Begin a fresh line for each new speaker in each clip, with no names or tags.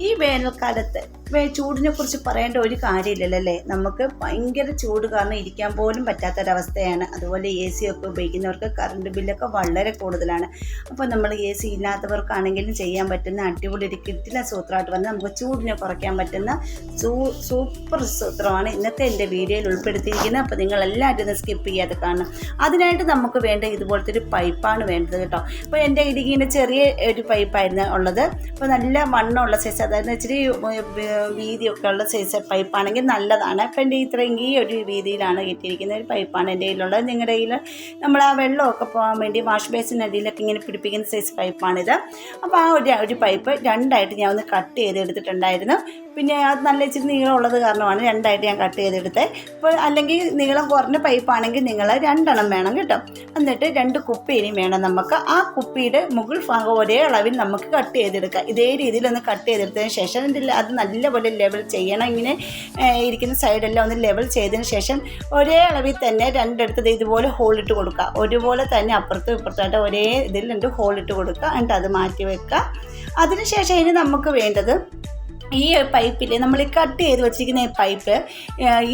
ഈ വേനൽക്കാലത്ത് ചൂടിനെ കുറിച്ച് പറയേണ്ട ഒരു കാര്യമില്ലല്ലോ അല്ലേ? നമുക്ക് ഭയങ്കര ചൂട് കാരണം ഇരിക്കാൻ പോലും പറ്റാത്തൊരവസ്ഥയാണ്. അതുപോലെ എ സി ഒക്കെ ഉപയോഗിക്കുന്നവർക്ക് കറണ്ട് ബില്ലൊക്കെ വളരെ കൂടുതലാണ്. അപ്പോൾ നമ്മൾ എ സി ഇല്ലാത്തവർക്കാണെങ്കിലും ചെയ്യാൻ പറ്റുന്ന അടിപൊളി ഒരു കിട്ടില സൂത്രമായിട്ട് വന്ന് നമുക്ക് ചൂടിനെ കുറയ്ക്കാൻ പറ്റുന്ന സൂ സൂപ്പർ സൂത്രമാണ് ഇന്നത്തെ എന്റെ വീഡിയോയിൽ ഉൾപ്പെടുത്തിയിരിക്കുന്നത്. അപ്പോൾ നിങ്ങൾ എല്ലാവരും ഒന്ന് സ്കിപ്പ് ചെയ്യാതെ കാണണം. അതിനായിട്ട് നമുക്ക് വേണ്ട ഇതുപോലത്തെ ഒരു പൈപ്പാണ് വേണ്ടത് കേട്ടോ. അപ്പോൾ എന്റെ ഇടുക്കിന്റെ ചെറിയ ഒരു പൈപ്പായിരുന്നു ഉള്ളത്. അപ്പോൾ നല്ല വണ്ണമുള്ള സൈസ് അതായത് ഇച്ചിരി വീതിയൊക്കെ ഉള്ള സൈസ് പൈപ്പാണെങ്കിൽ നല്ലതാണ്. അപ്പം എന്റെ ഇത്രയും ഈ ഒരു രീതിയിലാണ് കിട്ടിയിരിക്കുന്ന ഒരു പൈപ്പാണ് എന്റെ കയ്യിലുള്ളത്. നിങ്ങളുടെ കയ്യിൽ നമ്മൾ ആ വെള്ളമൊക്കെ പോകാൻ വേണ്ടി വാഷ് ബേസിന്റെ അടിയിലൊക്കെ ഇങ്ങനെ പിടിപ്പിക്കുന്ന സൈസ് പൈപ്പാണിത്. അപ്പോൾ ആ ഒരു ഒരു പൈപ്പ് രണ്ടായിട്ട് ഞാൻ ഒന്ന് കട്ട് ചെയ്തെടുത്തിട്ടുണ്ടായിരുന്നു. പിന്നെ അത് നല്ല ഇച്ചിരി നീളമുള്ളത് കാരണമാണ് രണ്ടായിട്ട് ഞാൻ കട്ട് ചെയ്തെടുത്തത് അപ്പോൾ അല്ലെങ്കിൽ നീളം കുറഞ്ഞ പൈപ്പാണെങ്കിൽ നിങ്ങൾ രണ്ടെണ്ണം വേണം കേട്ടോ. എന്നിട്ട് രണ്ട് കുപ്പി ഇനി വേണം നമുക്ക്. ആ കുപ്പിയുടെ മുകൾ ഭാഗം ഒരേ അളവിൽ നമുക്ക് കട്ട് ചെയ്തെടുക്കാം. ഇതേ രീതിയിൽ ഒന്ന് കട്ട് ചെയ്തെടുത്തതിന് ശേഷം അതിന്റെ അത് നല്ലപോലെ ലെവൽ ചെയ്യണം. ഇങ്ങനെ ഇരിക്കുന്ന സൈഡെല്ലാം ഒന്ന് ലെവൽ ചെയ്തതിന് ശേഷം ഒരേ അളവിൽ തന്നെ രണ്ടിടത്ത് ദേ ഇതുപോലെ ഹോൾ ഇട്ട് കൊടുക്കുക. ഒരുപോലെ തന്നെ അപ്പുറത്തും ഇപ്പുറത്തായിട്ട് ഒരേ ഇതിൽ രണ്ട് ഹോൾ ഇട്ട് കൊടുക്കുക. എന്നിട്ട് അത് മാറ്റി വെക്കുക. അതിനുശേഷം ഇനി നമുക്ക് വേണ്ടത് ഈ പൈപ്പിൽ നമ്മൾ കട്ട് ചെയ്ത് വെച്ചിരിക്കുന്ന ഈ പൈപ്പ്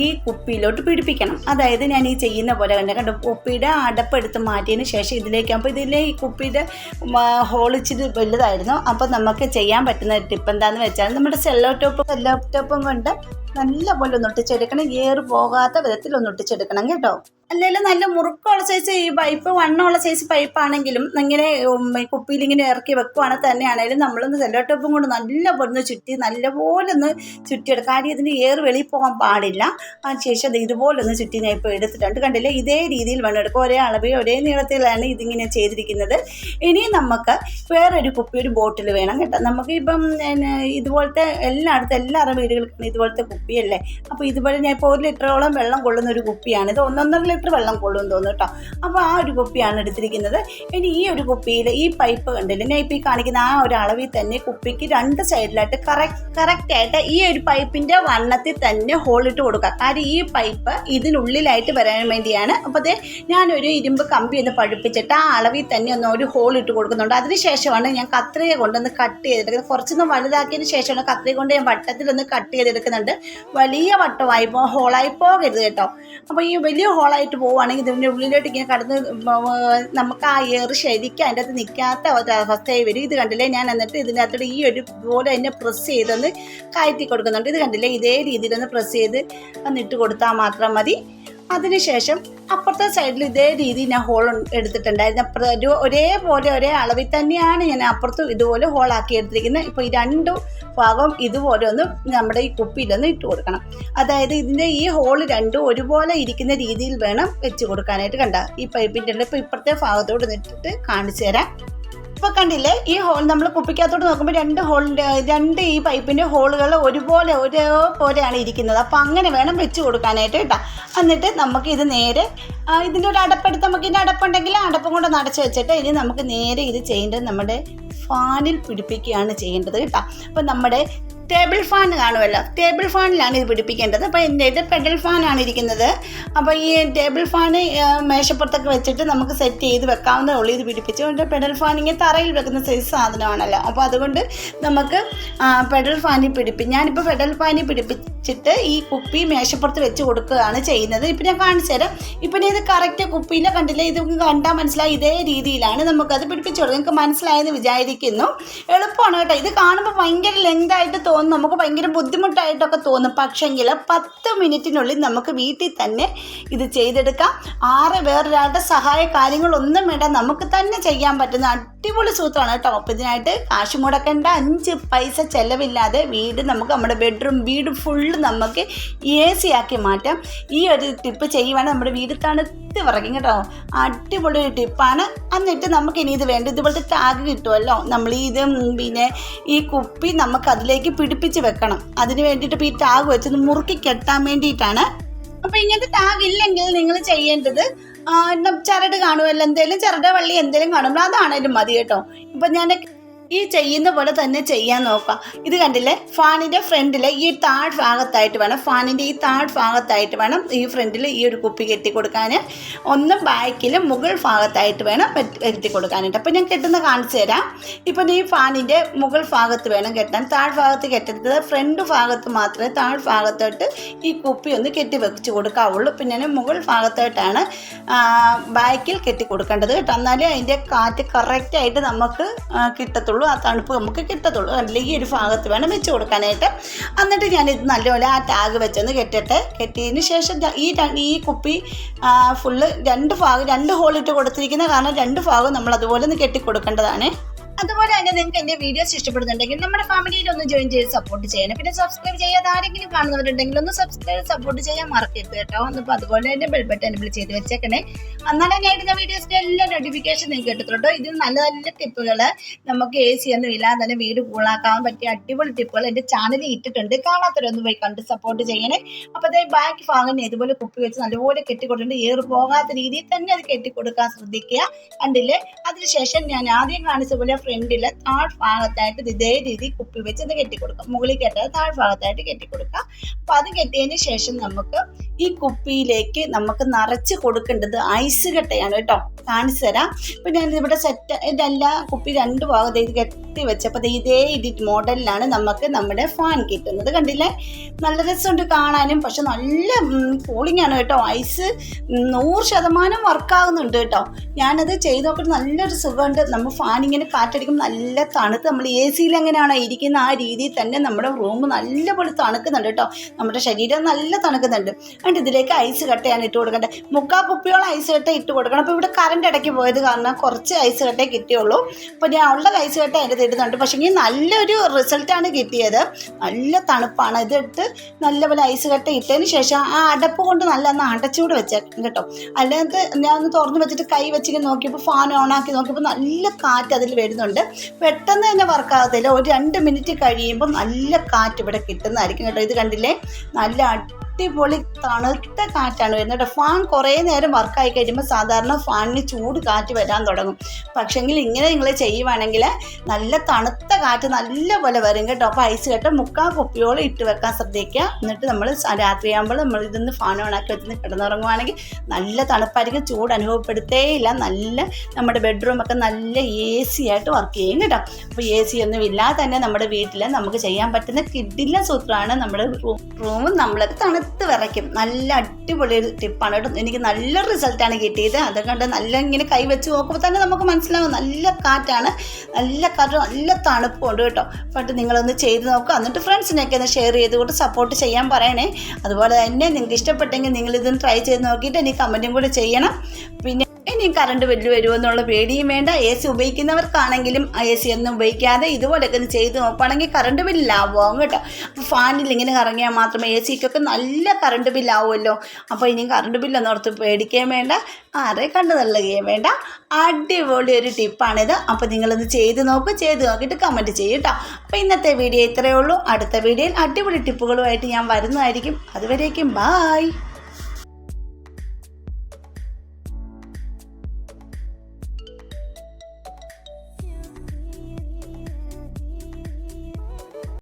ഈ കുപ്പിയിലോട്ട് പിടിപ്പിക്കണം. അതായത് ഞാൻ ഈ ചെയ്യുന്ന പോലെ കണ്ട കണ്ടു കുപ്പിയുടെ അടപ്പെടുത്ത് മാറ്റിയതിന് ശേഷം ഇതിലേക്ക് അപ്പോൾ ഇതിലെ ഈ കുപ്പിയുടെ ഹോളിച്ചിട്ട് വലുതായിരുന്നു. അപ്പോൾ നമുക്ക് ചെയ്യാൻ പറ്റുന്ന ടിപ്പ് എന്താണെന്ന് വെച്ചാൽ നമ്മുടെ സെല്ലോ ടോപ്പ് സെല്ലോ ടോപ്പും കൊണ്ട് നല്ലപോലെ ഒന്ന് ഒട്ടിച്ചെടുക്കണം. ഏറ് പോകാത്ത വിധത്തിൽ ഒന്ന് ഒട്ടിച്ചെടുക്കണം കേട്ടോ. അല്ലെങ്കിൽ നല്ല മുറുക്കമുള്ള സൈസ് ഈ പൈപ്പ് വണ്ണമുള്ള സൈസ് പൈപ്പാണെങ്കിലും ഇങ്ങനെ കുപ്പിയിൽ ഇങ്ങനെ ഇറക്കി വെക്കുവാണെങ്കിൽ തന്നെയാണെങ്കിലും നമ്മളൊന്ന് സെല്ലോ ടോപ്പും കൊണ്ട് നല്ല പൊന്ന് ചുറ്റി നല്ലപോലെ ഒന്ന് ചുറ്റിയെടുക്കുക കാര്യം ഇതിന്റെ ഏറ് വെളിയിൽ പോകാൻ പാടില്ല. അതിനുശേഷം അത് ഇതുപോലെ ഒന്ന് ചുറ്റി ഞാൻ ഇപ്പോൾ എടുത്തിട്ടുണ്ട്. കണ്ടില്ലേ? ഇതേ രീതിയിൽ വേണം എടുക്കുക ഒരേ അളവിൽ ഒരേ നീളത്തിലാണ് ഇതിങ്ങനെ ചെയ്തിരിക്കുന്നത്. ഇനി നമുക്ക് വേറൊരു കുപ്പി ഒരു ബോട്ടിൽ വേണം കേട്ടോ. നമുക്ക് ഇപ്പം ഇതുപോലത്തെ എല്ലായിടത്തും എല്ലാവരുടെ വീടുകൾക്കും ഇതുപോലത്തെ കുപ്പിയല്ലേ? അപ്പോൾ ഇതുപോലെ ഞാൻ ഇപ്പോൾ ഒരു ലിറ്ററോളം വെള്ളം കൊള്ളുന്ന ഒരു കുപ്പിയാണ്. ഇത് ഒന്നൊന്നര ലിറ്റർ വെള്ളം കൊള്ളും തോന്നുന്നു കേട്ടോ. അപ്പോൾ ആ ഒരു കുപ്പിയാണ് എടുത്തിരിക്കുന്നത്. ഇനി ഈ ഒരു കുപ്പിയിൽ ഈ പൈപ്പ് കണ്ടില്ല? ഞാൻ ഇപ്പോൾ ഈ കാണിക്കുന്ന ആ ഒരു അളവിൽ തന്നെ കുപ്പിക്ക് രണ്ട് സൈഡിലായിട്ട് കറക്റ്റ് കറക്റ്റായിട്ട് ഈ ഒരു പൈപ്പിന്റെ വണ്ണത്തിൽ തന്നെ ഹോളിട്ട് കൊടുക്കുക. കാര്യം ഈ പൈപ്പ് ഇതിനുള്ളിലായിട്ട് വരാൻ വേണ്ടിയാണ്. അപ്പോൾ അതേ ഞാനൊരു ഇരുമ്പ് കമ്പി ഒന്ന് പഴുപ്പിച്ചിട്ട് ആ അളവിൽ തന്നെ ഒന്ന് ഒരു ഹോൾ ഇട്ട് കൊടുക്കുന്നുണ്ട്. അതിനുശേഷമാണ് ഞാൻ കത്രിക കൊണ്ടൊന്ന് കട്ട് ചെയ്തെടുക്കുന്നത്. കുറച്ചൊന്ന് വലുതാക്കിയതിന് ശേഷമാണ് കത്രിക കൊണ്ട് ഞാൻ വട്ടത്തിലൊന്ന് കട്ട് ചെയ്തെടുക്കുന്നുണ്ട്. വലിയ വട്ടമായി പോ ഹോളായി പോകരുത് കേട്ടോ. അപ്പോൾ ഈ വലിയ ഹോളായിട്ട് പോവുകയാണെങ്കിൽ ഇതിന്റെ ഉള്ളിലോട്ട് ഇങ്ങനെ കടന്ന് നമുക്ക് ആ എയർ ശരിക്കും അതിന്റെ അകത്ത് നിൽക്കാത്ത അവസ്ഥയായി വരും. ഇത് കണ്ടില്ലേ? ഞാൻ എന്നിട്ട് ഇതിന്റെ അകത്തോട് ഈ ഒരു പോലെ എന്നെ പ്രസ് ചെയ്തൊന്ന് കയറ്റി കൊടുക്കുന്നുണ്ട് ഇത് കണ്ടില്ലേ? ഇതേ രീതിയിലൊന്ന് പ്രസ് ചെയ്ത് ഒന്ന് ഇട്ട് കൊടുത്താൽ മാത്രം മതി. അതിനുശേഷം അപ്പുറത്തെ സൈഡിൽ ഇതേ രീതിയിൽ ഞാൻ ഹോൾ എടുത്തിട്ടുണ്ടായിരുന്നു. അപ്പുറത്ത് ഒരു ഒരേപോലെ ഒരേ അളവിൽ തന്നെയാണ് ഞാൻ അപ്പുറത്തും ഇതുപോലെ ഹോളാക്കി എടുത്തിരിക്കുന്നത്. ഇപ്പോൾ ഈ രണ്ടു ഭാഗം ഇതുപോലെ ഒന്ന് നമ്മുടെ ഈ കുപ്പിയിലൊന്ന് ഇട്ട് കൊടുക്കണം. അതായത് ഇതിന്റെ ഈ ഹോൾ രണ്ടും ഒരുപോലെ ഇരിക്കുന്ന രീതിയിൽ വേണം വെച്ച് കൊടുക്കാനായിട്ട് കണ്ട. ഈ പൈപ്പിന്റെ ഇപ്പോൾ ഇപ്പുറത്തെ ഭാഗത്തോട് നിട്ടിട്ട് കാണിച്ചു തരാം. ഇപ്പോൾ കണ്ടില്ലേ? ഈ ഹോൾ നമ്മൾ കുപ്പിക്കകത്തോട്ട് നോക്കുമ്പോൾ രണ്ട് ഹോൾ രണ്ട് ഈ പൈപ്പിന്റെ ഹോളുകൾ ഒരുപോലെ ഒരേ പോലെയാണ് ഇരിക്കുന്നത്. അപ്പൊ അങ്ങനെ വേണം വെച്ച് കൊടുക്കാനായിട്ട് കേട്ടോ. എന്നിട്ട് നമുക്ക് ഇത് നേരെ ഇതിന്റെ ഒരു അടപ്പെടുത്ത് നമുക്ക് ഇതിന്റെ അടപ്പുണ്ടെങ്കിൽ അടപ്പം കൊണ്ട് അടച്ച് വെച്ചിട്ട് ഇനി നമുക്ക് നേരെ ഇത് ചെയ്യേണ്ടത് നമ്മുടെ ഫാനിൽ പിടിപ്പിക്കുകയാണ് ചെയ്യേണ്ടത് കേട്ടോ. അപ്പോൾ നമ്മുടെ ടേബിൾ ഫാൻ കാണുമല്ലോ. ടേബിൾ ഫാനിലാണ് ഇത് പിടിപ്പിക്കേണ്ടത്. അപ്പോൾ എന്റെ ഇത് പെഡൽ ഫാനാണ് ഇരിക്കുന്നത്. അപ്പോൾ ഈ ടേബിൾ ഫാൻ മേശപ്പുറത്തൊക്കെ വെച്ചിട്ട് നമുക്ക് സെറ്റ് ചെയ്ത് വെക്കാവുന്നേ ഉള്ളൂ. ഇത് പിടിപ്പിച്ചുകൊണ്ട് പെഡൽ ഫാൻ ഇങ്ങനെ തറയിൽ വെക്കുന്ന സൈസ് സാധനമാണല്ലോ. അപ്പോൾ അതുകൊണ്ട് നമുക്ക് പെഡൽ ഫാനിൽ പിടിപ്പിക്കും ഞാനിപ്പോൾ പെഡൽ ഫാനിൽ പിടിപ്പിച്ചിട്ട് ഈ കുപ്പി മേശപ്പുറത്ത് വെച്ച് കൊടുക്കുകയാണ് ചെയ്യുന്നത്. ഇപ്പം ഞാൻ കാണിച്ചു തരാം. ഇപ്പം ഇത് കറക്റ്റ് കുപ്പീനെ കണ്ടില്ല? ഇത് കണ്ടാൽ മനസ്സിലായി. ഇതേ രീതിയിലാണ് നമുക്കത് പിടിപ്പിച്ചു കൊടുക്കുക നിങ്ങൾക്ക് മനസ്സിലായെന്ന് വിചാരിക്കുന്നു. എളുപ്പമാണ് കേട്ടോ. ഇത് കാണുമ്പോൾ ഭയങ്കര ലെങ്തായിട്ട് തോന്നും. നമുക്ക് ഭയങ്കര ബുദ്ധിമുട്ടായിട്ടൊക്കെ തോന്നും. പക്ഷെങ്കിൽ പത്ത് മിനിറ്റിനുള്ളിൽ നമുക്ക് വീട്ടിൽ തന്നെ ഇത് ചെയ്തെടുക്കാം. ആറ് വേറൊരാളുടെ സഹായ കാര്യങ്ങളൊന്നും വേണ്ട. നമുക്ക് തന്നെ ചെയ്യാൻ പറ്റുന്ന അടിപൊളി സൂത്രമാണ് കേട്ടോ. അപ്പോൾ ഇതിനായിട്ട് കാശ് മുടക്കേണ്ട അഞ്ച് പൈസ ചെലവില്ലാതെ വീട് നമുക്ക് നമ്മുടെ ബെഡ്റൂം വീട് ഫുള്ള് നമുക്ക് എ സി ആക്കി മാറ്റാം. ഈ ഒരു ടിപ്പ് ചെയ്യുവാണെങ്കിൽ നമ്മുടെ വീട് തണുത്ത് വിറയ്ക്കും കേട്ടോ. അടിപൊളി ഒരു ടിപ്പാണ് എന്നിട്ട് നമുക്ക് ഇനി ഇത് വേണ്ട ഇതുപോലത്തെ ടാഗ് കിട്ടുമല്ലോ നമ്മൾ ഇത് പിന്നെ ഈ കുപ്പി നമുക്ക് അതിലേക്ക് പിടിപ്പിച്ച് വെക്കണം. അതിന് വേണ്ടിയിട്ട് ഇപ്പോൾ ഈ ടാഗ് വെച്ചൊന്ന് മുറുക്കി കെട്ടാൻ വേണ്ടിയിട്ടാണ്. അപ്പോൾ ഇങ്ങനത്തെ ടാഗ് ഇല്ലെങ്കിൽ നിങ്ങൾ ചെയ്യേണ്ടത് ചരട് കാണുമല്ലോ എന്തെങ്കിലും ചരട് വള്ളി എന്തെങ്കിലും കാണുമ്പോൾ അതാണേലും മതി കേട്ടോ. ഇപ്പം ഞാൻ ഈ ചെയ്യുന്ന പോലെ തന്നെ ചെയ്യാൻ നോക്കാം ഇത് കണ്ടില്ലേ? ഫാനിന്റെ ഫ്രണ്ടിൽ ഈ താഴ് ഭാഗത്തായിട്ട് വേണം ഫാനിന്റെ ഈ താഴ് ഭാഗത്തായിട്ട് വേണം ഈ ഫ്രണ്ടിൽ ഈ ഒരു കുപ്പി കെട്ടി കൊടുക്കാൻ ഒന്ന് ബാക്കിൽ മുകൾ ഭാഗത്തായിട്ട് വേണം കെട്ടി കൊടുക്കാനായിട്ട്. അപ്പോൾ ഞാൻ കെട്ടുന്ന കാണിച്ചു തരാം. ഇപ്പം ഈ ഫാനിന്റെ മുകൾ ഭാഗത്ത് വേണം കെട്ടാൻ. താഴ് ഭാഗത്ത് കെട്ടരുത്. ഫ്രണ്ട് ഭാഗത്ത് മാത്രമേ താഴ് ഭാഗത്തോട്ട് ഈ കുപ്പി ഒന്ന് കെട്ടി വെച്ച് കൊടുക്കാവുള്ളൂ. പിന്നെ മുകൾ ഭാഗത്തോട്ടാണ് ബാക്കിൽ കെട്ടി കൊടുക്കേണ്ടത് കേട്ടോ. എന്നാലേ അതിന്റെ കാറ്റ് കറക്റ്റായിട്ട് നമുക്ക് ആ, കിട്ടത്തുള്ളൂ ആ തണുപ്പ് നമുക്ക് കിട്ടത്തുള്ളൂ. അല്ലെങ്കിൽ ഈ ഒരു ഭാഗത്ത് വേണം വെച്ച് കൊടുക്കാനായിട്ട്. എന്നിട്ട് ഞാനിത് നല്ലപോലെ ആ ടാഗ് വെച്ചൊന്ന് കെട്ടിട്ട് കെട്ടിയതിന് ശേഷം ഈ ഈ കുപ്പി ഫുള്ള് രണ്ട് ഭാഗം രണ്ട് ഹോളിട്ട് കൊടുത്തിരിക്കുന്ന കാരണം രണ്ട് ഭാഗം നമ്മൾ അതുപോലെ ഒന്ന് കെട്ടി കൊടുക്കേണ്ടതാണ് അതുപോലെ തന്നെ നിങ്ങൾക്ക് എന്റെ വീഡിയോസ് ഇഷ്ടപ്പെടുന്നുണ്ടെങ്കിൽ നമ്മുടെ ഫാമിലിയിൽ ഒന്ന് ജോയിൻ ചെയ്ത് സപ്പോർട്ട് ചെയ്യണം. പിന്നെ സബ്സ്ക്രൈബ് ചെയ്യാതെ ആരെങ്കിലും കാണുന്നവരുണ്ടെങ്കിൽ ഒന്ന് സബ്സ്ക്രൈബ് സപ്പോർട്ട് ചെയ്യാൻ മറക്കരുത് കേട്ടോ. എന്നിപ്പോൾ അതുപോലെ തന്നെ ബെൽ ബട്ടൺ എനബിൾ ചെയ്ത് വെച്ചേക്കണേ. എന്നാലേ ഞാൻ ഇടുന്ന വീഡിയോസിന്റെ എല്ലാ നോട്ടിഫിക്കേഷൻ നിങ്ങൾക്ക് കിട്ടത്തുള്ളൂ ഇതിൽ നല്ല നല്ല ടിപ്പുകൾ നമുക്ക് എ സി ഒന്നും ഇല്ലാതെ തന്നെ വീട് കൂളാക്കാൻ പറ്റിയ അടിപൊളി ടിപ്പുകൾ എന്റെ ചാനലിൽ ഇട്ടിട്ടുണ്ട്. കാണാത്തവരൊന്ന് പോയി കണ്ട് സപ്പോർട്ട് ചെയ്യണേ. അപ്പോൾ അതേ ബാക്ക് ഭാഗം ഇതുപോലെ കുപ്പി വെച്ച് നല്ലപോലെ കെട്ടിക്കൊടുത്തിട്ട് ഏറ് പോകാത്ത രീതിയിൽ തന്നെ അത് കെട്ടിക്കൊടുക്കാൻ ശ്രദ്ധിക്കുക. കണ്ടില്ലേ? അതിനുശേഷം ഞാൻ ആദ്യം കാണിച്ച പോലെ ഫ്രണ്ടിലെ താഴ്ഭാഗത്തായിട്ട് ഇതേ രീതി കുപ്പി വെച്ച് ഇത് കെട്ടിക്കൊടുക്കുക മുകളിൽ കെട്ടാതെ താഴ്ഭാഗത്തായിട്ട് കെട്ടിക്കൊടുക്കുക കെട്ടിക്കൊടുക്കാം. അപ്പോൾ അത് കെട്ടിയതിന് ശേഷം നമുക്ക് ഈ കുപ്പിയിലേക്ക് നമുക്ക് നിറച്ച് കൊടുക്കേണ്ടത് ഐസ് കട്ടയാണ് കേട്ടോ. കാണിച്ചു തരാം. ഇപ്പം ഞാൻ ഇവിടെ സെറ്റ് ഇതല്ല കുപ്പി രണ്ട് ഭാഗത്ത് ഇത് കെട്ടി വെച്ചപ്പോൾ ഇതേ ഇതി മോഡലിലാണ് നമുക്ക് നമ്മുടെ ഫാൻ കിട്ടുന്നത്. കണ്ടില്ലേ? നല്ല രസമുണ്ട് കാണാനും. പക്ഷെ നല്ല കൂളിംഗ് ആണ് കേട്ടോ. ഐസ് നൂറ് ശതമാനം വർക്കാകുന്നുണ്ട് കേട്ടോ. ഞാനത് ചെയ്ത് നോക്കിയിട്ട് നല്ലൊരു സുഖമുണ്ട്. നമ്മൾ ഫാൻ ഇങ്ങനെ കാറ്റടിക്കുമ്പോൾ നല്ല തണുത്ത് നമ്മൾ എ സിയിൽ എങ്ങനെയാണോ ഇരിക്കുന്ന ആ രീതിയിൽ തന്നെ നമ്മുടെ റൂം നല്ലപോലെ തണുക്കുന്നുണ്ട് കേട്ടോ. നമ്മുടെ ശരീരം നല്ല തണുക്കുന്നുണ്ട്. അതുകൊണ്ട് ഇതിലേക്ക് ഐസ് കട്ടയാണ് ഇട്ട് കൊടുക്കേണ്ടത് മുക്കാൽ കുപ്പിയോളം ഐസ് കട്ട ഇട്ട് കൊടുക്കണം. അപ്പോൾ ഇവിടെ കറണ്ട് ഇടയ്ക്ക് പോയത് കാരണം കുറച്ച് ഐസ് കട്ടേ കിട്ടിയുള്ളൂ. അപ്പോൾ ഞാൻ ഉള്ള ഐസ് കട്ട അതിന്റെ ഇടുന്നുണ്ട്. പക്ഷേ നല്ലൊരു റിസൾട്ടാണ് കിട്ടിയത്. നല്ല തണുപ്പാണ്. ഇതിട്ട് നല്ലപോലെ ഐസ് കട്ട ഇട്ടതിന് ശേഷം ആ അടപ്പ് കൊണ്ട് നല്ല ഒന്ന് അടച്ചുകൂടെ വെച്ചേക്കാം കേട്ടോ. അല്ലാതെ ഞാൻ ഒന്ന് തുറന്ന് വെച്ചിട്ട് കൈ വെച്ചിങ്ങനെ നോക്കിയപ്പോൾ ഫാൻ ഓൺ ആക്കി നോക്കിയപ്പോൾ നല്ല കാറ്റ് അതിൽ വരുന്നുണ്ട്. പെട്ടെന്ന് തന്നെ വർക്കാകത്തില്ല ഒരു രണ്ട് മിനിറ്റ് കഴിയുമ്പോൾ നല്ല കാറ്റ് ഇവിടെ കിട്ടുന്നതായിരിക്കും കേട്ടോ. ഇത് കണ്ടില്ലേ? നല്ല അടിപൊളി തണുത്ത കാറ്റാണ് വരുന്നത് ഫാൻ കുറേ നേരം വർക്കായി കഴിയുമ്പോൾ സാധാരണ ഫാനിന് ചൂട് കാറ്റ് വരാൻ തുടങ്ങും. പക്ഷെങ്കിൽ ഇങ്ങനെ നിങ്ങൾ ചെയ്യുവാണെങ്കിൽ നല്ല തണുത്ത കാറ്റ് നല്ല പോലെ വരും കേട്ടോ. അപ്പോൾ ഐസ് കെട്ട മുക്കാൽ കുപ്പിയോളം ഇട്ട് വെക്കാൻ ശ്രദ്ധിക്കുക. എന്നിട്ട് നമ്മൾ രാത്രിയാകുമ്പോൾ നമ്മൾ ഇതൊന്ന് ഫാൻ ഓണാക്കി വെച്ചിന്ന് കിടന്നുറങ്ങുവാണെങ്കിൽ നല്ല തണുപ്പായിരിക്കും. ചൂട് അനുഭവപ്പെടുത്തേയില്ല. നല്ല നമ്മുടെ ബെഡ്റൂമൊക്കെ നല്ല എ സി ആയിട്ട് വർക്ക് ചെയ്യും കേട്ടോ. അപ്പോൾ എ സി ഒന്നും ഇല്ലാതെ തന്നെ നമ്മുടെ വീട്ടിൽ നമുക്ക് ചെയ്യാൻ പറ്റുന്ന കിഡില്ല സൂത്രമാണ് നമ്മുടെ റൂം നമ്മളൊക്കെ തണുത്ത് വിറയ്ക്കും. നല്ല അടിപൊളി ഒരു ടിപ്പാണ് കേട്ടോ. എനിക്ക് നല്ല റിസൾട്ടാണ് കിട്ടിയത്. അത് കണ്ട് നല്ല ഇങ്ങനെ കൈ വെച്ച് നോക്കുമ്പോൾ തന്നെ നമുക്ക് മനസ്സിലാവും. നല്ല കാറ്റാണ്. നല്ല കാറ്റ് നല്ല തണുപ്പുണ്ട് കേട്ടോ. പട്ട് നിങ്ങളൊന്ന് ചെയ്ത് നോക്കുക എന്നിട്ട് ഫ്രണ്ട്സിനൊക്കെ ഒന്ന് ഷെയർ ചെയ്ത് കൊണ്ട് സപ്പോർട്ട് ചെയ്യാൻ പറയണേ. അതുപോലെ തന്നെ നിങ്ങൾക്ക് ഇഷ്ടപ്പെട്ടെങ്കിൽ നിങ്ങളിതൊന്ന് ട്രൈ ചെയ്ത് നോക്കിയിട്ട് എനിക്ക് കമന്റും കൂടെ ചെയ്യണം. പിന്നെ ഇനി കറണ്ട് ബില്ല് വരുമോ എന്നുള്ള പേടിയും വേണ്ട. എ സി ഉപയോഗിക്കുന്നവർക്കാണെങ്കിലും എ സി ഒന്നും ഉപയോഗിക്കാതെ ഇതുപോലെയൊക്കെ ഒന്ന് ചെയ്ത് നോക്കുകയാണെങ്കിൽ കറണ്ട് ബില്ല് ലാഭമാകും കേട്ടോ. അപ്പോൾ ഫാനിൽ ഇങ്ങനെ കറങ്ങിയാൽ മാത്രമേ എ സിക്കൊക്കെ നല്ല കറണ്ട് ബില്ലാവുമല്ലോ അപ്പോൾ ഇനിയും കറണ്ട് ബില്ലൊന്നും ഓർത്ത് പേടിക്കുകയും വേണ്ട. ആരെ കണ്ടു തള്ളുകയും വേണ്ട. അടിപൊളി ഒരു ടിപ്പാണിത് അപ്പോൾ നിങ്ങളൊന്ന് ചെയ്ത് നോക്കുക ചെയ്ത് നോക്കിയിട്ട് കമന്റ് ചെയ്യും കേട്ടോ. അപ്പോൾ ഇന്നത്തെ വീഡിയോ ഇത്രയേ ഉള്ളൂ. അടുത്ത വീഡിയോയിൽ അടിപൊളി ടിപ്പുകളുമായിട്ട് ഞാൻ വരുന്നതായിരിക്കും. അതുവരേക്കും ബായ്